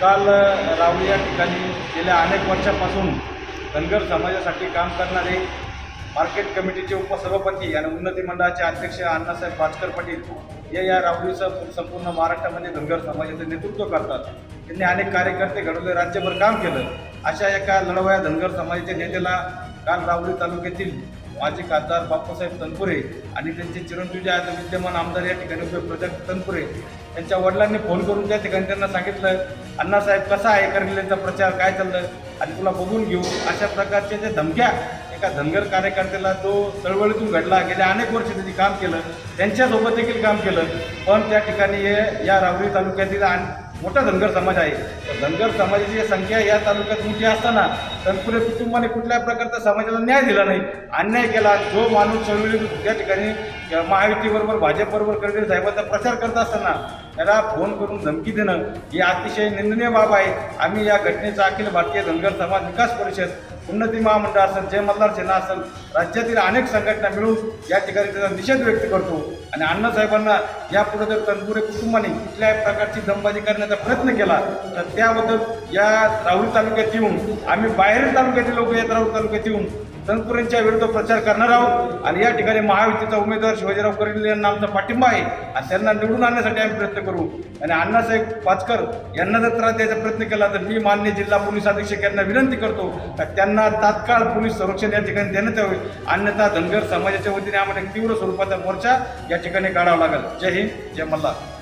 काल रावळी या ठिकाणी गेल्या अनेक वर्षापासून धनगर समाजासाठी काम करणारे मार्केट कमिटीचे उपसभापती आणि उन्नती मंडळाचे अध्यक्ष अण्णासाहेब भाटकर पाटील हे या रावलीचं संपूर्ण महाराष्ट्रामध्ये धनगर समाजाचं नेतृत्व करतात. त्यांनी अनेक कार्यकर्ते घडवले राज्यभर काम केलं. अशा एका लढवया धनगर समाजाच्या नेत्याला काल रावली तालुक्यातील माजी खासदार बाप्पासाहेब तनपुरे आणि त्यांचे चिरंजीव जे आहेत विद्यमान आमदार या ठिकाणी उभे तनपुरे त्यांच्या वडिलांनी फोन करून त्या ठिकाणी त्यांना सांगितलं अण्णासाहेब कसा आहे करगिलेचा प्रचार काय चाललं आणि तुला बघून घेऊ. अशा प्रकारच्या ज्या धमक्या एका धनगर कार्यकर्त्याला जो चळवळीतून घडला. गेल्या अनेक वर्ष त्यांनी काम केलं. त्यांच्यासोबत देखील काम केलं. पण त्या ठिकाणी हे या रावरी तालुक्यातील आणि मोठा धनगर समाज आहे. तर धनगर समाजाची संख्या या तालुक्यात मोठी असताना तनपुरे कुटुंबाने कुठल्या प्रकारचा समाजाला न्याय दिला नाही. अन्याय केला. जो माणूस चळवळी त्या ठिकाणी महायुतीबरोबर भाजपबरोबर करडे साहेबांचा प्रचार करत असताना त्याला फोन करून धमकी देणं ही अतिशय निंदनीय बाब आहे. आम्ही या घटनेचा अखिल भारतीय धनगर समाज विकास परिषद उन्नती महामंडळ असेल जय मल्हार सेना असेल राज्यातील अनेक संघटना मिळून या ठिकाणी त्याचा निषेध व्यक्त करतो. आणि अण्णासाहेबांना यापुढे जर तनपुरे कुटुंबाने कुठल्याही प्रकारची दमबाजी करण्याचा प्रयत्न केला तर त्याबद्दल या राहुल तालुक्यात येऊन आम्ही बाहेरील तालुक्यातील लोक येत राहुल तालुक्यात येऊन तनपुरेंच्या विरुद्ध प्रचार करणार आहोत. आणि या ठिकाणी महायुतीचा उमेदवार शिवाजीराव करेल यांना आमचा पाठिंबा आहे. आणि त्यांना निवडून आणण्यासाठी आम्ही प्रयत्न करू. आणि अण्णासाहेब पाचकर यांना जर त्रास द्यायचा प्रयत्न केला तर मी मान्य जिल्हा पोलीस अधीक्षक यांना विनंती करतो का त्यांना तात्काळ पोलीस संरक्षण या ठिकाणी देण्यात यावे. अन्यथा धनगर समाजाच्या वतीने आम्हाला एक तीव्र स्वरूपाचा मोर्चा या ठिकाणी काढावा लागेल. जय हिंद जय मल्हार.